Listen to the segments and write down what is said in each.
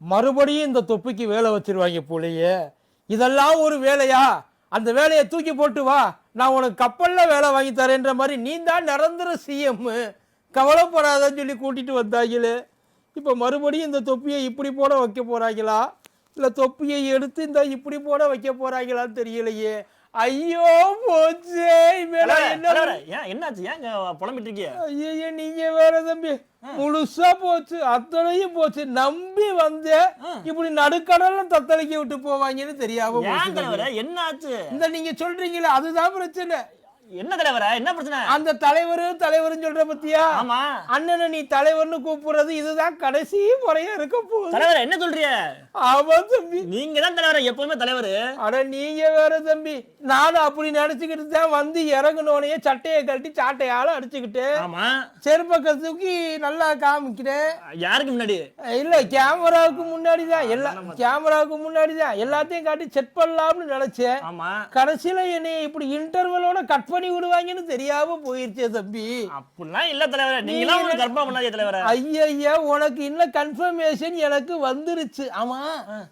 மறுபடியும் இந்த தொப்பிக்கு வேலை வச்சிருவாங்க போலயே. இதெல்லாம் ஒரு வேலையா? அந்த வேலையை தூக்கி போட்டு வா. நான் உனக்கு கப்பலில் வேலை வாங்கி தரேன்ற மாதிரி நீ தான் நிரந்தர சிஎம் கவலைப்படாதன்னு சொல்லி கூட்டிகிட்டு வந்தாங்களே. இப்போ மறுபடியும் இந்த தொப்பியை இப்படி போட வைக்க போகிறாங்களா இல்லை தொப்பியை எடுத்து இந்த இப்படி போட வைக்க போகிறாங்களான்னு தெரியலையே. ஐயோ போச்சே என்னாச்சு? ஏன் இங்க புலம்பிட்டு இருக்கீங்க ஐயய்ய நீங்க வேற தம்பி. முழுசா போச்சு அத்தனையும் போச்சு. நம்பி வந்தேன் இப்படி நடுக்கடல்ல தத்தளிக்க விட்டு போவாங்கன்னு தெரியாம என்னாச்சு? இந்த நீங்க சொல்றீங்களே அதுதான் பிரச்சனை. என்ன தலைவரே? என்ன பிரச்சனை? அந்த தலைவரு தலைவர்னு சொல்ற பத்தியா? ஆமா. அண்ணனை நீ தலைவர்னு கூப்பிடுறது இதுதான் கடைசி முறையா இருக்க போகுது. தலைவரே என்ன சொல்றீங்க? ஆமா தம்பி. நீங்க தான் தலைவரே எப்பவுமே தலைவர். அட நீங்க வேற தம்பி. நானும் அப்படி நினைச்சுக்கிட்டு தான் வந்து இறங்குனோடனே சட்டையை கழட்டி சாட்டையால அடிச்சுக்கிட்டு ஆமா. செருப்பக்க தூக்கி நல்லா காமிக்கிறேன். யாருக்கு முன்னாடி? இல்ல கேமராவுக்கு முன்னாடி தான். எல்லா கேமராவுக்கு முன்னாடி தான். எல்லாத்தையும் காட்டி செட் பண்ணலாம்னு நினைச்சேன். ஆமா. கடைசியில என்னை இப்படி இன்டர்வலோட கட் பண்ணி விடுவாங்கன்னு தெரியாம போயிருச்சே தம்பி. அப்படிலாம் இல்ல தலைவரே. நீங்களாம் ஒரு கர்ப்பம் பண்ணாதீங்க தலைவரே. ஐயா உனக்கு இன்னும் கன்ஃபர்மேஷன் எனக்கு வந்துருச்சு. ஆமா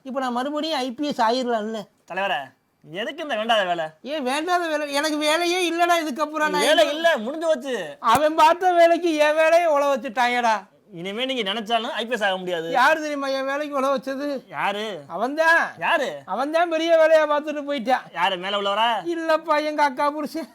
இப்போ நான் மறுபடியும் ஐபிஎஸ் ஆயிரலாம்ல. தலைவரே எதுக்கு இந்த வேண்டாத வேலை? ஏன் வேண்டாத வேலை? எனக்கு வேலையே இல்லடா இதுக்கப்புறம் நான் வேலை இல்ல முடிஞ்சு போச்சு. அவன் பார்த்த வேலைக்கு என் வேலையை உழ வச்சுட்டாங்கடா இனிமே நீங்க நினைச்சாலும் ஐபிஎஸ் ஆக முடியாது. யார் தெரியுமா என் வேலைக்கு உழ வச்சது? யாரு? அவன்தான். யாரு? அவன்தான் பெரிய வேலையா பார்த்துட்டு போயிட்டான். யாரு மேல உள்ளவரா? இல்லப்பா எங்க அக்கா புருஷன்.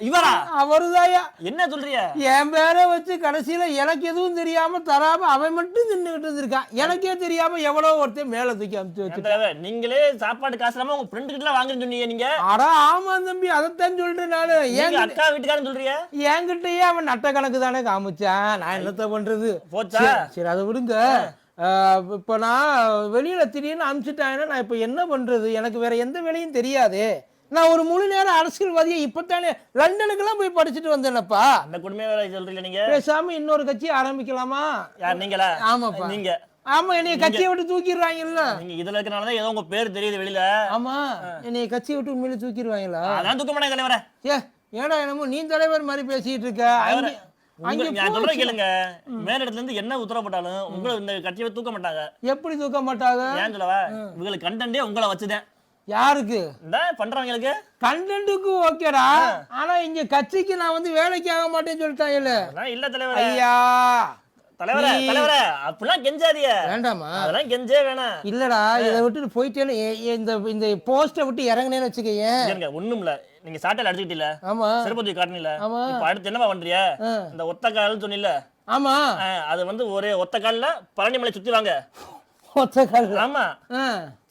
இவரா? அவருதாயா என்ன சொல்றீங்க என் பேரை வச்சு கடைசியில எனக்கு எதுவும் தெரியாம தராம அவன் மட்டும் தின்னுகிட்டு இருந்திருக்கான். எனக்கே தெரியாம எவ்வளோ ஒருத்தன் மேல தூக்கி அமுச்சு வச்சு நீங்களே சாப்பாடு காசு இல்லாம உங்க ஃப்ரெண்டு கிட்ட வாங்குறேன்னு சொன்னீங்க நீங்க? அட ஆமா தம்பி அதைத்தான் சொல்றேன் நானு. என்கிட்ட அக்கா வீட்டுக்காரன்னு சொல்றீங்க என்கிட்டயே அவன் நட்ட கணக்கு தானே காமிச்சான். நான் என்னத்த பண்றது? போச்சா? சரி, அதை விடுங்க. இப்போ நான் வெளியில திடீர்னு அனுப்பிச்சிட்டாங்கன்னா நான் இப்போ என்ன பண்றது? எனக்கு வேற எந்த வேலையும் தெரியாதே. நான் ஒரு முழு நேரம் அரசியல்வாதியை? இப்பத்தானே லண்டனுக்கெல்லாம் போய் படிச்சுட்டு வந்தேனப்பா. அந்த குடும்ப வேலை சொல்றீங்க நீங்க? பேசாம இன்னொரு கட்சி ஆரம்பிக்கலாமா? யார் நீங்களா? ஆமாப்பா. நீங்க. ஆமா என்னைய கட்சியை விட்டு தூக்கிடுவாங்கல்ல நீங்க இதுல இருக்கனாலதான் ஏதோ உங்க பேர் தெரியுது வெளியில. ஆமா என்னைய கட்சியை விட்டு உண்மையில தூக்கிடுவாங்களா? அதான் தூக்க மாட்டேங்க தலைவரே. ஏ ஏடா என்னமோ நீ தலைவர் மாதிரி பேசிட்டு இருக்க? நான். கேளுங்க. மேலிடத்துல இருந்து என்ன உத்தரப்பட்டாலும் உங்களை இந்த கட்சியை தூக்க மாட்டாங்க. எப்படி தூக்க மாட்டாங்க? ஏன் சொல்லவா? உங்களுக்கு கண்டென்ட்டே உங்களை வச்சுதான். யாருக்கு? பண்றவங்களுக்கு. கண்டென்ட்டுக்கு ஓகேடா. ஆனா இங்க கட்சிக்கு நான் வந்து வேலைக்கு ஆக மாட்டேன்னு சொல்லிட்டாங்கல்ல அதெல்லாம் இல்ல தலைவரே. ஐயா. தலைவரே தலைவரே அப்படிலாம் கெஞ்சாதீங்க. வேண்டாமா அதெல்லாம் கெஞ்சே வேணாம். இல்லடா இதை விட்டுட்டு போயிட்டேன்னு இந்த இந்த போஸ்ட்டை விட்டு இறங்குனேன்னு வச்சுக்கயேன் இருங்க ஒண்ணும் இல்ல. நீங்க சாட்டையில அடிச்சுக்கிட்டீல ஆமா. சிறுபதி காட்டணில ஆமா. இப்ப அடுத்து என்னவா பண்றிய. இந்த ஒத்த கால்னு சொன்னில ஆமா அது வந்து ஒரே ஒத்த கால்ல பழனி மலை சுத்தி வாங்க. ஒத்த கால் ஆமா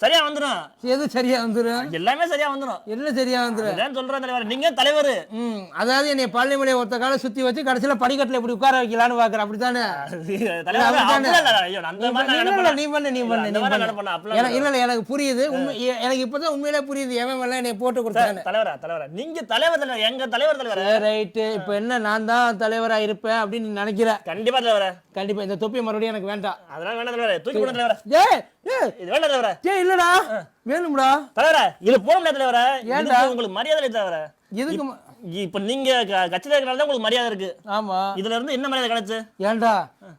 சரியா வந்துடும் எது சரியா வந்துடும் எல்லாமே சரியா வந்துடும் என்ன சரியா வந்துடும் இதான் சொல்றேன் தலைவர். நீங்க தலைவர். ம் அதாவது என்னை பழனிமலையை ஒத்த காலை சுத்தி வச்சு கடைசியில படிக்கட்டுல இப்படி உட்கார வைக்கலான்னு பாக்குற அப்படித்தானே? நீ பண்ணு. நீ பண்ணு நீ பண்ணு இல்ல இல்ல எனக்கு புரியுது. எனக்கு இப்பதான் உண்மையிலே புரியுது. எவன் வரல என்னை போட்டு கொடுத்தானே? தலைவரா தலைவரா. நீங்க தலைவர் தலைவர் எங்க தலைவர் தலைவர்? ரைட்டு இப்போ என்ன நான் தான் தலைவரா இருப்பேன் அப்படின்னு நீ நினைக்கிற? கண்டிப்பா தலைவர. கண்டிப்பா இந்த தொப்பி மறுபடியும் எனக்கு வேண்டாம். அதெல்லாம் வேண்டாம் தலைவர. தூக்கி போட தலைவர. ஏய் இல்லடா. வேணும்டா. தலைவர இது முடியாது தலைவர. ஏன்டா? உங்களுக்கு மரியாதை தலைவர. இப்ப நீங்க கட்சியில இருக்கனால உங்களுக்கு மரியாதை இருக்கு. ஆமா. இதுல இருந்து என்ன மரியாதை கிடைச்சு? ஏன்டா?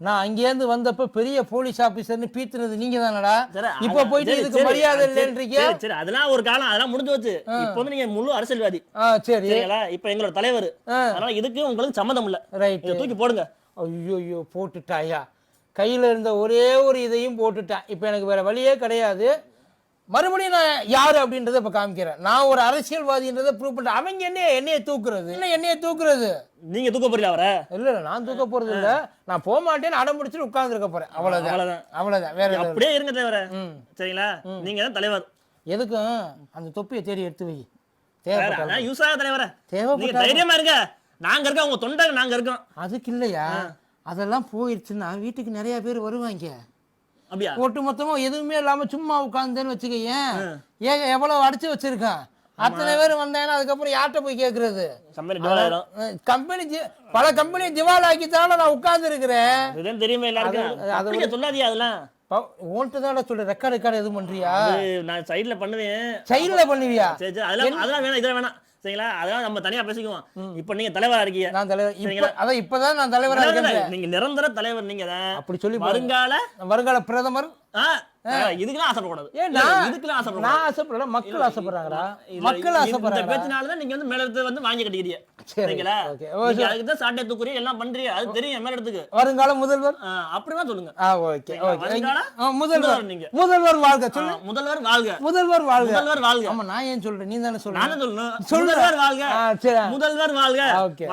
நான் அங்கேருந்து வந்தப்ப பெரிய போலீஸ் ஆபீசர்னு பீத்துனது நீங்க தானடா சரி, இப்ப போயிட்டு இதுக்கு மரியாதை இல்லைன்றீங்க? சரி, அதெல்லாம் ஒரு காலம் அதெல்லாம் முடிஞ்சு வச்சு இப்போ வந்து நீங்க முழு அரசியல்வாதி. சரி. இப்ப எங்களோட தலைவர். அதனால இதுக்கு உங்களுக்கு சம்மந்தம் இல்ல. இதை தூக்கி போடுங்க. ஐயோ ஐயோ போட்டுட்டாயா? கையில் இருந்த ஒரே ஒரு இதையும் போட்டுட்டேன். இப்போ எனக்கு வேற வழியே கிடையாது. மறுபடியும் நான் யாரு அப்படின்றத இப்போ காமிக்கிறேன். நான் ஒரு அரசியல்வாதின்றதை ப்ரூவ் பண்ணுறேன் அவங்க என்ன என்னைய தூக்குறது? என்ன என்னைய தூக்குறது? நீங்க தூக்க போறீங்க அவரை? இல்ல இல்ல நான் தூக்க போறது இல்ல. நான் போக மாட்டேன்னு அடம் பிடிச்சிட்டு உட்கார்ந்துருக்க போறேன். அவ்வளவுதான். அவ்வளவுதான். அவ்வளவுதான். வேற இல்ல. அப்படியே இருங்க தலைவர. சரிங்களா? நீங்க தான் தலைவர். எதுக்கும் அந்த தொப்பியை தேடி எடுத்து வை. அதான் யூஸ் ஆக தலைவர. நீங்க தேவைப்பட்டாலும். தைரியமா இருங்க. நாங்க இருக்கோம் உங்க தொண்டை நாங்க இருக்கோம். அதுக்கு இல்லையா? அதெல்லாம் போயிடுச்சுன்னா வீட்டுக்கு நிறைய பேர் வருவாங்க. ஒட்டு மொத்தமா எதுவுமே இல்லாம சும்மா உட்கார்ந்தேன்னு வச்சுக்கேன் ஏங்க எவ்வளவு அடிச்சு வச்சிருக்கான் அத்தனை பேர் வந்தாங்கன்னா அதுக்கப்புறம் யார்கிட்ட போய் கேக்குறது? கம்பெனி கம்பெனி பல கம்பெனி திவால் ஆக்கி நான் உட்கார்ந்து இருக்கிறேன் தெரியுமே அது- சொல்லாதீங்க அதெல்லாம். உன்ட்டு தான் சொல்ற ரெக்கார்டு ரெக்கார்டு எதுவும் பண்றியா? நான் சைடுல பண்ணுவேன். சைடுல பண்ணுவியா? அதெல்லாம் அதெல்லாம் வேணாம் இதெல்லாம் வேணாம். சரிங்களா? அதெல்லாம் நம்ம தனியா பேசிக்குவோம். இப்போ நீங்க தலைவரா இருக்கீங்க. நான் தலைவர் அதான் இப்பதான் நான் தலைவரா இருக்கேன். நீங்க நிரந்தர தலைவர் நீங்க அப்படி சொல்லி. வருங்கால வருங்கால பிரதமர் இதுக்கெல்லாம் ஆசைப்படக்கூடாது. நான் இதுக்கெல்லாம் ஆசைப்படக்கூடாது. நான் ஆசைப்படல மக்கள் ஆசைப்படுறாங்கடா. மக்கள் ஆசைப்படுறாங்க பேச்சினால தான் நீங்க வந்து மேலிடத்தை வந்து வாங்கி கட்டிக்கிறீங்க. சரி, சரிங்களா? அதுக்கு தான் சாட்டை தூக்குறீங்க எல்லாம் பண்றீங்க. அது தெரியும் மேலிடத்துக்கு வருங்கால முதல்வர்? அப்படிதான் சொல்லுங்க. ஓகே முதல்வர். நீங்க. முதல்வர் வாழ்க சொல்லு. முதல்வர் வாழ்க. முதல்வர் வாழ்க. முதல்வர் வாழ்க. ஆமா நான் ஏன் சொல்றேன்? நீ தானே சொல்ற. நானும் சொல்லணும். சொல்லு. முதல்வர் வாழ்க. முதல்வர் வாழ்க.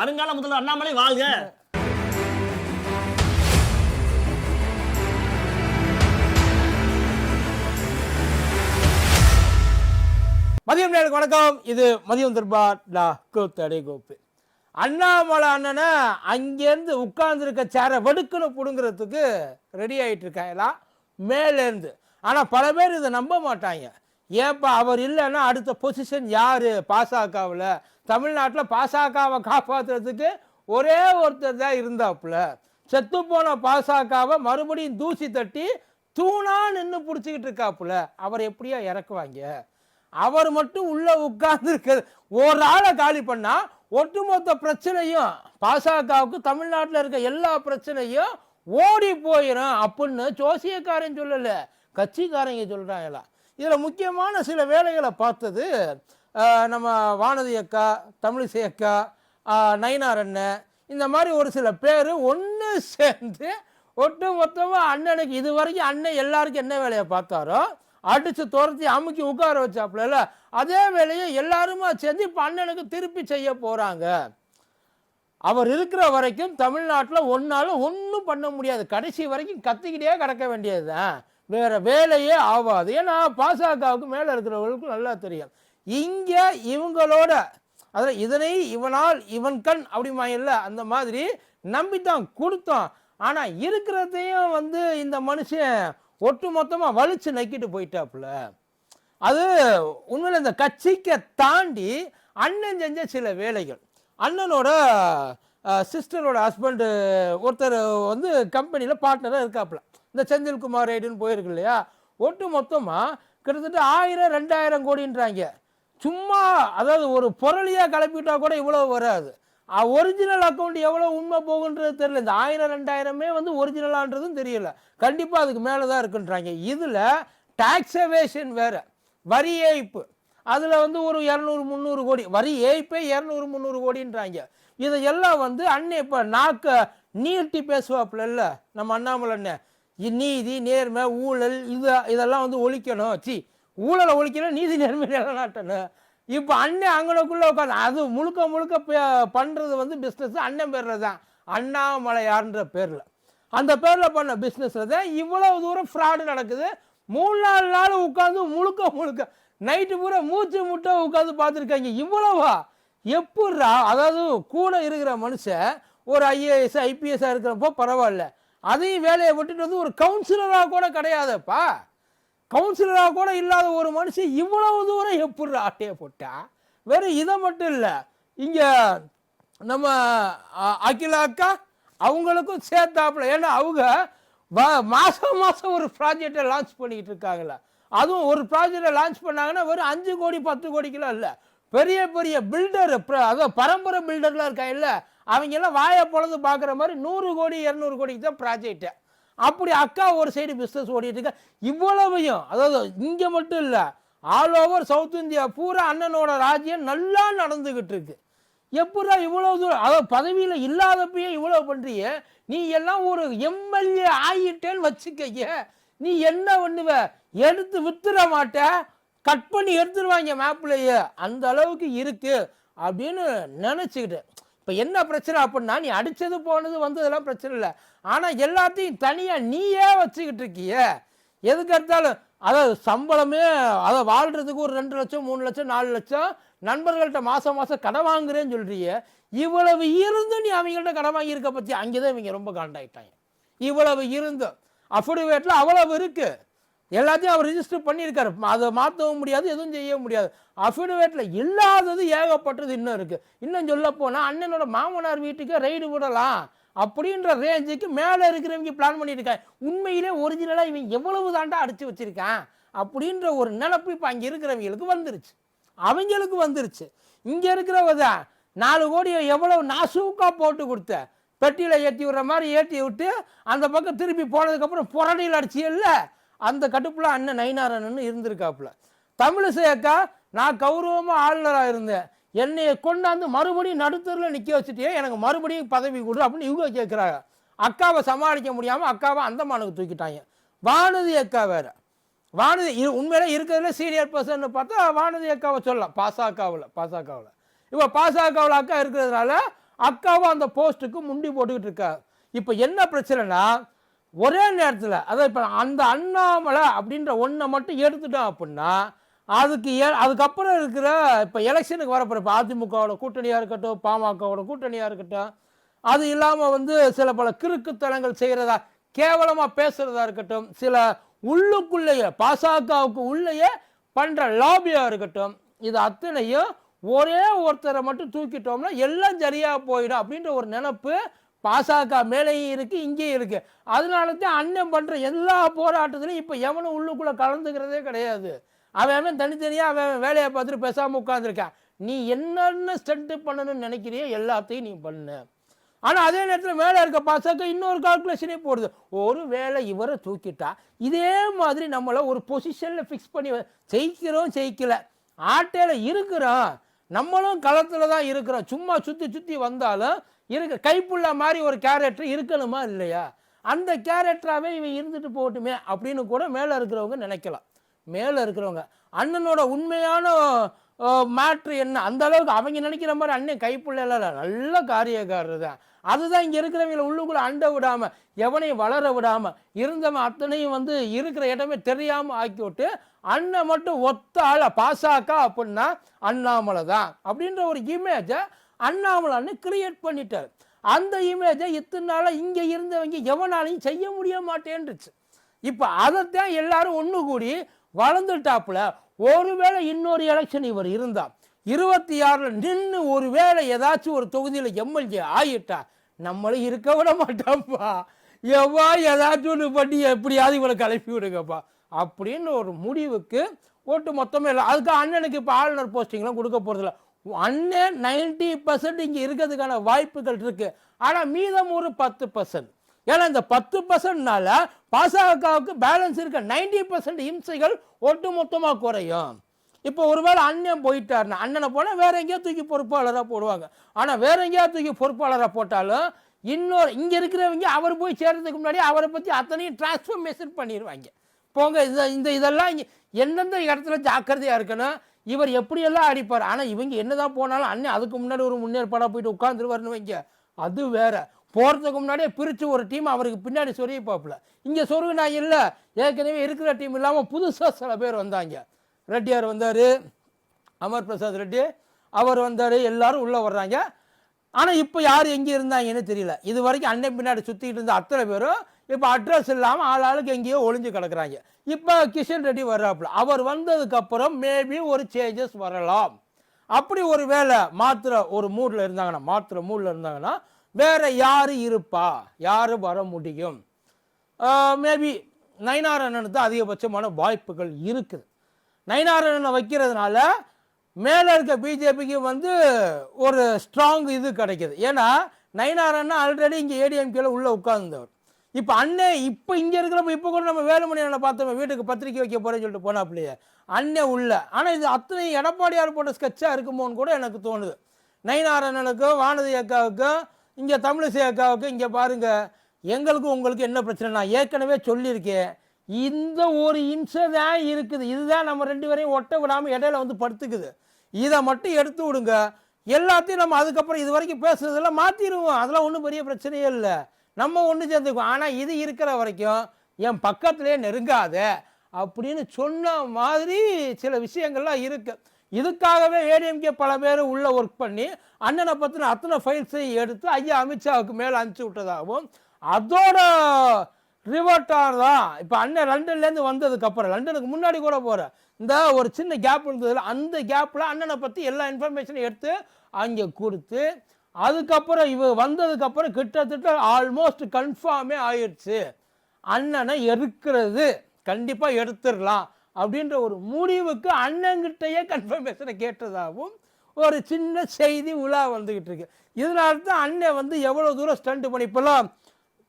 வருங்கால முதல்வர் அண்ணாமலை வாழ்க. மதியம் நேருக்கு வணக்கம். இது மதியம் தர்பார் டா கூத்தடை கோப்பு அண்ணாமலை அண்ணனை அங்கேருந்து உட்கார்ந்துருக்க சேரை வடுக்குன்னு பிடுங்கிறதுக்கு ரெடி ஆயிட்டு இருக்காங்களா மேலேருந்து. ஆனால் பல பேர் இதை நம்ப மாட்டாங்க. ஏப்பா அவர் இல்லைன்னா அடுத்த பொசிஷன் யார்? பாசகவில் தமிழ்நாட்டில் பாசகவை காப்பாற்றுறதுக்கு ஒரே ஒருத்தர் தான் இருந்தாப்புல. செத்து போன பாசகவை மறுபடியும் தூசி தட்டி தூணாக நின்று பிடிச்சிக்கிட்டு இருக்காப்புல. அவர் எப்படியா இறக்குவாங்க? அவர் மட்டும் உள்ளே உட்கார்ந்து இருக்கிறது ஒரு ஆளை காலி பண்ணால் ஒட்டுமொத்த பிரச்சனையும் பாசகவுக்கு தமிழ்நாட்டில் இருக்க எல்லா பிரச்சனையும் ஓடி போயிடும் அப்படின்னு ஜோசியக்காரன் சொல்லல கட்சிக்காரங்க சொல்றாங்களா. இதில் முக்கியமான சில வேலைகளை பார்த்தது நம்ம வானதி அக்கா தமிழிசை அக்கா நயினார் அண்ணன் இந்த மாதிரி ஒரு சில பேர் ஒன்று சேர்ந்து ஒட்டு மொத்தமாக அண்ணனுக்கு இது வரைக்கும் அண்ணன் எல்லாருக்கும் என்ன வேலையை பார்த்தாரோ அடித்து துரத்தி அமுக்கி உட்கார வச்சாப்புல அதே வேலையை எல்லாருமா சேர்ந்து இப்போ அண்ணனுக்கு திருப்பி செய்ய போகிறாங்க அவர் இருக்கிற வரைக்கும் தமிழ்நாட்டில் ஒன்றால் ஒன்றும் பண்ண முடியாது. கடைசி வரைக்கும் கத்திக்கிட்டே கிடக்க வேண்டியதுதான். வேறு வேலையே ஆகாது ஏன்னா பாசகவுக்கு மேலே இருக்கிறவர்களுக்கு நல்லா தெரியும். இங்கே இவங்களோட அதில் இதனை இவனால் இவன் கண் அப்படிமா இல்லை அந்த மாதிரி நம்பித்தான் கொடுத்தோம். ஆனால் இருக்கிறதையும் வந்து இந்த மனுஷன் ஒட்டு மொத்தமாக வலிச்சு நக்கிட்டு போயிட்டாப்புல. அது உண்மையில் இந்த கட்சிக்கு தாண்டி அண்ணன் செஞ்ச சில வேலைகள். அண்ணனோட சிஸ்டரோட ஹஸ்பண்டு ஒருத்தர் வந்து கம்பெனியில் பார்ட்னராக இருக்காப்புல. இந்த செந்தில்குமார் ரைடுன்னு போயிருக்கு இல்லையா? ஒட்டு மொத்தமாக கிட்டத்தட்ட ஆயிரம் ரெண்டாயிரம் கோடின்றாங்க. சும்மா அதாவது ஒரு பொருளியாக கிளப்பிட்டா கூட இவ்வளோ வராது. ஒரிஜினல் அக்கௌண்ட் எவ்வளோ உண்மை போகுன்றது தெரியல. இந்த ஆயிரம் ரெண்டாயிரமே வந்து ஒரிஜினலான்றதும் தெரியல. கண்டிப்பாக அதுக்கு மேலே தான் இருக்குன்றாங்க. இதில் டேக்ஸ் எவேஷன் வேறு. வரி ஏய்ப்பு. அதில் வந்து ஒரு இரநூறு முந்நூறு கோடி. வரி ஏய்ப்பே இரநூறு முந்நூறு கோடின்றாங்க. இதையெல்லாம் வந்து அண்ணன் இப்போ நாக்க நீட்டி பேசுவாப்புல இல்லை? நம்ம அண்ணாமலை அண்ணன் நீதி நேர்மை ஊழல் இது இதெல்லாம் வந்து ஒழிக்கணும். சி ஊழலை ஒழிக்கணும் நீதி நேர்மை நிலநாட்டணும். இப்போ அண்ணன் அங்கனக்குள்ளே உட்காந்து அது முழுக்க முழுக்க பண்ணுறது வந்து பிஸ்னஸ் அண்ணன் பேரில் தான் அண்ணாமலையார்ன்ற பேரில். அந்த பேரில் பண்ண பிஸ்னஸில் தான் இவ்வளோ தூரம் ஃப்ராடு நடக்குது. மூணு நாலு நாள் உட்காந்து முழுக்க முழுக்க நைட்டு பூரா மூச்சு முட்டை உட்காந்து பார்த்துருக்காங்க. இவ்வளவா? எப்பட்றா? அதாவது கூட இருக்கிற மனுஷன் ஒரு ஐஏஎஸ் ஐபிஎஸ்ஸாக இருக்கிறப்போ பரவாயில்ல. அதையும் வேலையை விட்டுட்டு வந்து ஒரு கவுன்சிலராக கூட கிடையாதப்பா. கவுன்சிலராக கூட இல்லாத ஒரு மனுஷன் இவ்வளவு தூரம் எப்படி ஆட்டையை போட்டா? வெறும் இதை மட்டும் இல்லை. இங்கே நம்ம அகிலாக்கா அவங்களுக்கும் சேர்த்தாப்புல. ஏன்னா அவங்க வ மாதம் மாதம் ஒரு ப்ராஜெக்டை லான்ச் பண்ணிக்கிட்டு இருக்காங்களே அதுவும் ஒரு ப்ராஜெக்டை லான்ச் பண்ணாங்கன்னா வெறும் அஞ்சு கோடி பத்து கோடிக்கெல்லாம் இல்லை. பெரிய பெரிய பில்டர் அதாவது பரம்பரை பில்டர்லாம் இருக்கா இல்லை அவங்கெல்லாம் வாயை பொழுது பார்க்குற மாதிரி நூறு கோடி இரநூறு கோடிக்கு தான் ப்ராஜெக்ட்டு அப்படி அக்கா ஒரு சைடு பிஸ்னஸ் ஓடிட்டு இருக்கா இவ்வளவையும் அதாவது இங்கே மட்டும் இல்லை ஆல் ஓவர் சவுத் இந்தியா பூரா அண்ணனோட ராஜ்யம் நல்லா நடந்துக்கிட்டு இருக்கு எப்படா இவ்வளோ தூரம் அதாவது பதவியில் இல்லாதப்பயே இவ்வளோ பண்ணுறிய நீ எல்லாம் ஒரு எம்எல்ஏ ஆகிட்டேன்னு வச்சுக்கய்ய நீ என்ன பண்ணுவ? எடுத்து வித்துட மாட்ட. கட் பண்ணி எடுத்துருவாங்க மேப்லேயே அந்த அளவுக்கு இருக்குது அப்படின்னு நினச்சிக்கிட்டு இப்போ என்ன பிரச்சனை? அப்படின்னா நீ அடித்தது போனது வந்ததெல்லாம் பிரச்சனை இல்லை. ஆனால் எல்லாத்தையும் தனியாக நீயே வச்சுக்கிட்டு இருக்கிய. எதுக்கு எடுத்தாலும் அதாவது சம்பளமே அதை வாழ்கிறதுக்கு ஒரு ரெண்டு லட்சம் மூணு லட்சம் நாலு லட்சம் நண்பர்கள்ட்ட மாதம் மாதம் கடன் வாங்குறேன்னு சொல்றிய இவ்வளவு இருந்து நீ அவங்கள்ட்ட கடன் வாங்கியிருக்க பற்றி அங்கே தான் இவங்க ரொம்ப காண்டாயிட்டாங்க. இவ்வளவு இருந்தும். அஃபிடவேட்டில் அவ்வளவு இருக்குது எல்லாத்தையும் அவர் ரிஜிஸ்டர் பண்ணியிருக்காரு. அதை மாற்றவும் முடியாது எதுவும் செய்ய முடியாது. அஃபிடவேட்டில் இல்லாதது ஏகப்பட்டது இன்னும் இருக்குது இன்னும் சொல்ல போனால் அண்ணனோட மாமனார் வீட்டுக்கு ரைடு விடலாம் அப்படின்ற ரேஞ்சுக்கு மேலே இருக்கிறவங்க பிளான் பண்ணியிருக்கேன் உண்மையிலே ஒரிஜினலாக இவன் எவ்வளவு தாண்டா அடித்து வச்சுருக்கான் அப்படின்ற ஒரு நினப்பு இப்போ அங்கே இருக்கிறவங்களுக்கு வந்துருச்சு. அவங்களுக்கு வந்துருச்சு. இங்கே இருக்கிறவ தான் நாலு கோடியை எவ்வளவு நாசூக்காக போட்டு கொடுத்த. பெட்டியில் ஏற்றி விடுற மாதிரி ஏற்றி விட்டு அந்த பக்கம் திருப்பி போனதுக்கப்புறம் புரணியில் அடிச்சு இல்லை அந்த கட்டுப்பில் அண்ணன் நயினாரன்னு இருந்திருக்காப்புல. தமிழிசை அக்கா நான் கௌரவமாக ஆளுநராக இருந்தேன். என்னையை கொண்டாந்து மறுபடியும் நடுத்தரில் நிற்க வச்சுட்டே எனக்கு மறுபடியும் பதவி கொடு அப்படின்னு இவங்க கேட்குறாங்க அக்காவை சமாளிக்க முடியாமல் அக்காவை அந்தமானுக்கு தூக்கிட்டாங்க. வானதி அக்கா வேற. வானதி இது உண்மையில இருக்கிறதுல சீனியர் பர்சன் பார்த்தா வானதி அக்காவை சொல்லலாம். பாசாக்காவில் பாசாக்காவில். இப்போ பாசாக்காவில் அக்கா இருக்கிறதுனால அக்காவும் அந்த போஸ்ட்டுக்கு முண்டி போட்டுக்கிட்டு இருக்கா. இப்போ என்ன பிரச்சனைனா ஒரே நேரத்தில் அதாவது இப்போ அந்த அண்ணாமலை அப்படின்ற ஒன்றை மட்டும் எடுத்துட்டோம் அப்படின்னா அதுக்கு ஏ அதுக்கப்புறம் இருக்கிற இப்போ எலெக்ஷனுக்கு வரப்போகிற இப்போ அதிமுகவோட கூட்டணியாக இருக்கட்டும் பாமகவோட கூட்டணியாக இருக்கட்டும் அது இல்லாமல் வந்து சில பல கிறுக்குத்தனங்கள் செய்கிறதா கேவலமாக பேசுகிறதா இருக்கட்டும் சில உள்ளுக்குள்ளேயே பாசகவுக்கு உள்ளேயே பண்ணுற லாபியாக இருக்கட்டும் இது அத்தனையும் ஒரே ஒருத்தரை மட்டும் தூக்கிட்டோம்னா எல்லாம் சரியாக போயிடும் அப்படின்ற ஒரு நினப்பு பாசக மேலேயும் இருக்குது இங்கேயும் இருக்குது அதனால தான் அண்ணன் பண்ணுற எல்லா போராட்டத்துலையும் இப்போ எவனும் உள்ளுக்குள்ளே கலந்துக்கிறதே கிடையாது. அவன் அவன் தனித்தனியாக அவன் வேலையை பார்த்துட்டு பேசாமல் உட்காந்துருக்கான் நீ என்னென்ன ஸ்டண்ட்டு பண்ணணும்னு நினைக்கிறியோ எல்லாத்தையும் நீ பண்ணு. ஆனால் அதே நேரத்தில் மேலே இருக்க பாசாக்க இன்னொரு கால்குலேஷனே போடுது. ஒரு வேளை இவரை தூக்கிட்டா இதே மாதிரி நம்மளை ஒரு பொசிஷனில் ஃபிக்ஸ் பண்ணி ஜெயிக்கிறோம் ஜெயிக்கல. ஆட்டையில் இருக்கிறோம். நம்மளும் களத்தில் தான் இருக்கிறோம். சும்மா சுற்றி சுற்றி வந்தாலும் இருக்க கைப்புள்ள மாதிரி ஒரு கேரக்டர் இருக்கணுமா இல்லையா? அந்த கேரக்டராகவே இவன் இருந்துட்டு போகட்டுமே அப்படின்னு கூட மேலே இருக்கிறவங்க நினைக்கலாம். மேலே இருக்கிறவங்க. அண்ணனோட உண்மையான மேட்ரு என்ன? அந்த அளவுக்கு அவங்க நினைக்கிற மாதிரி அண்ணன் கைப்புள்ள நல்ல காரியக்காரர் தான். அதுதான் இங்கே இருக்கிறவங்கள உள்ளுக்குள்ளே அண்ட விடாமல் எவனையும் வளர விடாமல் இருந்தவன் அத்தனையும் வந்து இருக்கிற இடமே தெரியாமல் ஆக்கி விட்டு அண்ணன் மட்டும் ஒத்த ஆள பாசாக்கா அப்படின்னா அண்ணாமலை தான். அப்படின்ற ஒரு இமேஜை அண்ணாமலான்னு கிரியேட் பண்ணிட்டார். அந்த இமேஜை இத்தனை நாளாக இங்கே இருந்தவங்க எவனாலையும் செய்ய முடிய மாட்டேன்ருச்சு இப்போ அதைத்தான் எல்லாரும் ஒன்று கூடி வளர்ந்துட்டாப்புல ஒருவேளை இன்னொரு எலெக்ஷன் இவர் இருந்தால் இருபத்தி ஆறில் நின்று ஒருவேளை ஏதாச்சும் ஒரு தொகுதியில் எம்எல்ஏ ஆகிட்டா நம்மளும் இருக்க விட மாட்டோம்ப்பா எவ்வா ஏதாச்சும் ஒன்று பண்ணி எப்படியாவது இவளை கிளப்பி விடுங்கப்பா. அப்படின்னு ஒரு முடிவுக்கு ஓட்டு மொத்தமே இல்லை. அதுக்கு அண்ணனுக்கு இப்போ ஆளுநர் போஸ்டிங்லாம் கொடுக்க போகிறதில்ல ஒன்னே நைன்டி பர்சன்ட் இங்கே இருக்கிறதுக்கான வாய்ப்புகள் இருக்குது ஆனால் மீதம் ஒரு பத்து பர்சன்ட் ஏன்னா இந்த பத்து பர்சன்ட்னால பாசகவுக்கு பேலன்ஸ் இருக்க நைன்டி பர்சன்ட் இம்சைகள் ஒட்டு மொத்தமாக குறையும். இப்போ ஒருவேளை அண்ணன் போயிட்டாருன்னா அண்ணனை போனால் வேற எங்கேயோ தூக்கி பொறுப்பாளராக போடுவாங்க. ஆனால் வேற எங்கேயோ தூக்கி பொறுப்பாளராக போட்டாலும் இன்னொரு இங்கே இருக்கிறவங்க அவர் போய் சேர்றதுக்கு முன்னாடி அவரை பற்றி அத்தனையும் டிரான்ஸ்ஃபர்மேஷன் பண்ணிடுவாங்க போங்க இந்த இந்த இதெல்லாம் இங்கே எந்தெந்த இடத்துல ஜாக்கிரதையாக இருக்கணும்? இவர் எப்படியெல்லாம் அடிப்பார்? ஆனால் இவங்க என்னதான் போனாலும் அண்ணன் அதுக்கு முன்னாடி ஒரு முன்னேற்பாடாக போயிட்டு உட்காந்துருவாருன்னு வைங்க. அது வேற. போகிறதுக்கு முன்னாடியே பிரித்து ஒரு டீம் அவருக்கு பின்னாடி சொருகி பார்ப்பல இங்கே சொருகு நான் இல்லை. ஏற்கனவே இருக்கிற டீம் இல்லாமல் புதுசாக சில பேர் வந்தாங்க. ரெட்டியார் வந்தார். அமர் பிரசாத் ரெட்டி. அவர் வந்தார். எல்லாரும் உள்ளே வர்றாங்க. ஆனால் இப்போ யார் எங்கே இருந்தாங்கன்னு தெரியல. இது வரைக்கும் அன்னை பின்னாடி சுற்றிக்கிட்டு இருந்த அத்தனை பேரும் இப்போ அட்ரஸ் இல்லாமல் ஆள் ஆளுக்கு எங்கேயோ ஒளிஞ்சு கிடக்குறாங்க. இப்போ கிஷன் ரெட்டி வர்றாப்புல. அவர் வந்ததுக்கப்புறம் மேபி ஒரு சேஞ்சஸ் வரலாம். அப்படி ஒரு வேலை மாத்திர ஒரு மூடில் இருந்தாங்கன்னா மாத்திர மூடில் இருந்தாங்கன்னா வேற யார் இருப்பா? யார் வர முடியும்? மேபி நயனாரண்ணனுக்கு தான் அதிகபட்சமான வாய்ப்புகள் இருக்குது. நயனாரண்ணனை வைக்கிறதுனால மேலே இருக்க பிஜேபிக்கு வந்து ஒரு ஸ்ட்ராங் இது கிடைக்கிது. ஏன்னா நயனாரண்ணா ஆல்ரெடி இங்கே ஏடிஎம்கேல உள்ளே உட்கார்ந்தவர். இப்போ அண்ணே இப்போ இங்கே இருக்கிறப்ப இப்போ கூட நம்ம வேலுமணி அண்ணனை பார்த்தோம் வீட்டுக்கு பத்திரிக்கை வைக்க போகிறேன்னு சொல்லிட்டு போனாப்புலையே. அண்ணே உள்ள. ஆனால் இது அத்தனை எடப்பாடியார் போட்ட ஸ்கெட்சாக இருக்குமோன்னு கூட எனக்கு தோணுது. நயனாரண்ணனுக்கும் வானதி அக்காவுக்கும் இங்கே தமிழிசை அக்காவுக்கும் இங்கே பாருங்க எங்களுக்கும் உங்களுக்கு என்ன பிரச்சனை நான் ஏற்கனவே சொல்லியிருக்கேன். இந்த ஒரு இன்சை தான் இருக்குது. இதுதான் நம்ம ரெண்டு பேரையும் ஒட்ட விடாமல் இடையில வந்து படுத்துக்குது. இதை மட்டும் எடுத்து விடுங்க. எல்லாத்தையும் நம்ம அதுக்கப்புறம் இது வரைக்கும் பேசுறதெல்லாம் மாற்றிடுவோம் அதெல்லாம் ஒன்றும் பெரிய பிரச்சனையே இல்லை. நம்ம ஒன்று சேர்ந்துக்குவோம். ஆனால் இது இருக்கிற வரைக்கும் என் பக்கத்திலே நெருங்காத அப்படின்னு சொன்ன மாதிரி சில விஷயங்கள்லாம் இருக்குது இதுக்காகவே ஏடிஎம்கே பல பேர் உள்ள ஒர்க் பண்ணி அண்ணனை பற்றின அத்தனை ஃபைல்ஸையும் எடுத்து ஐயா அமித்ஷாவுக்கு மேலே அனுப்பிச்சி விட்டதாகவும் அதோட ரிவர்ட்டார் தான். இப்போ அண்ணன் லண்டன்லேருந்து வந்ததுக்கப்புறம் லண்டனுக்கு முன்னாடி கூட போகிறேன் இந்த ஒரு சின்ன கேப் இருந்ததில் அந்த கேப்பில் அண்ணனை பற்றி எல்லா இன்ஃபர்மேஷனும் எடுத்து அங்கே கொடுத்து அதுக்கப்புறம் இவ வந்ததுக்கப்புறம் கிட்டத்தட்ட ஆல்மோஸ்ட் கன்ஃபார்மே ஆயிடுச்சு. அண்ணனை எடுக்கிறது கண்டிப்பாக எடுத்துடலாம் அப்படின்ற ஒரு முடிவுக்கு அண்ணங்கிட்டயே கன்ஃபர்மேஷனை கேட்டதாகவும் ஒரு சின்ன செய்தி உலா வந்துக்கிட்டு இருக்கு. இதனால தான் அண்ணன் வந்து எவ்வளோ தூரம் ஸ்டண்ட் பண்ணி இப்போல்லாம்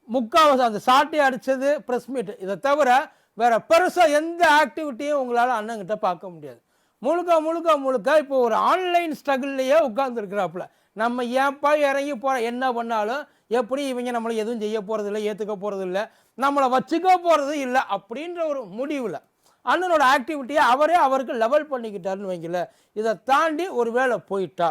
முக்கால்வாசி அந்த சாட்டை அடித்தது ப்ரெஸ் மீட் இதை தவிர வேறு பெருசாக எந்த ஆக்டிவிட்டியும் உங்களால் அண்ணங்கிட்ட பார்க்க முடியாது. முழுக்க முழுக்க முழுக்க இப்போ ஒரு ஆன்லைன் ஸ்ட்ரகிள்லையே உட்காந்துருக்குறாப்புல நம்ம ஏன்ப்பா இறங்கி போகிற என்ன பண்ணாலும் எப்படி இவங்க நம்மளை எதுவும் செய்ய போகிறதில்ல ஏற்றுக்க போகிறதில்ல நம்மளை வச்சுக்க போகிறது இல்லை அப்படின்ற ஒரு முடிவில் அண்ணனோட ஆக்டிவிட்டியை அவரே அவருக்கு லெவல் பண்ணிக்கிட்டாருன்னு வைங்கல இதை தாண்டி ஒரு வேளை போயிட்டா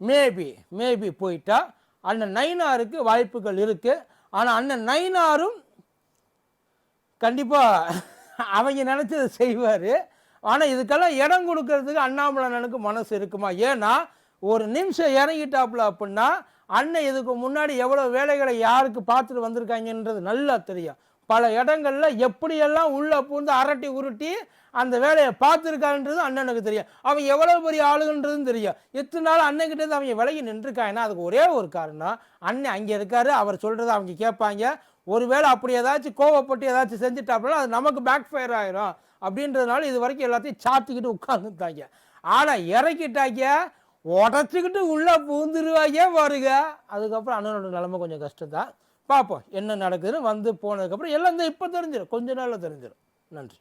மேபி மேபி போயிட்டா அண்ணன் நைனாருக்கு வாய்ப்புகள் இருக்குது ஆனால் அண்ணன் நைனாரும் கண்டிப்பாக அவங்க நினச்சதை செய்வார். ஆனால் இதுக்கெல்லாம் இடம் கொடுக்கறதுக்கு அண்ணாமலை மனசு இருக்குமா? ஏன்னா ஒரு நிமிஷம் இறங்கிட்டாப்புல அப்படின்னா அண்ணன் இதுக்கு முன்னாடி எவ்வளோ வேலைகளை யாருக்கு பார்த்துட்டு வந்திருக்காங்கன்றது நல்லா தெரியும். பல இடங்கள்ல எப்படியெல்லாம் உள்ளே பூந்து அரட்டி உருட்டி அந்த வேலையை பார்த்துருக்கான்றது அண்ணனுக்கு தெரியும். அவன் எவ்வளோ பெரிய ஆளுன்றதும் தெரியும். எத்தனை நாள் அண்ணன் அவங்க விலகி நின்றுருக்காங்கன்னா அதுக்கு ஒரே ஒரு காரணம் அண்ணன் அங்கே இருக்காரு அவர் சொல்கிறத அவங்க கேட்பாங்க. ஒருவேளை அப்படி ஏதாச்சும் கோவப்பட்டு ஏதாச்சும் செஞ்சுட்டாப்புல அது நமக்கு பேக் ஃபயர் ஆயிரும். அப்படின்றதுனால இது வரைக்கும் எல்லாத்தையும் சாத்திக்கிட்டு உட்காந்துட்டாங்க ஆனால் இறக்கிட்டாங்க. உடச்சிக்கிட்டு உள்ளே பூந்துருவாயே பாருங்க. அதுக்கப்புறம் அண்ணனோட நிலமை கொஞ்சம் கஷ்டம் தான் பார்ப்போம் என்ன நடக்குதுன்னு வந்து போனதுக்கப்புறம் எல்லாம் இந்த இப்போ தெரிஞ்சிடும் கொஞ்ச நாளில் தெரிஞ்சிடும் நன்றி.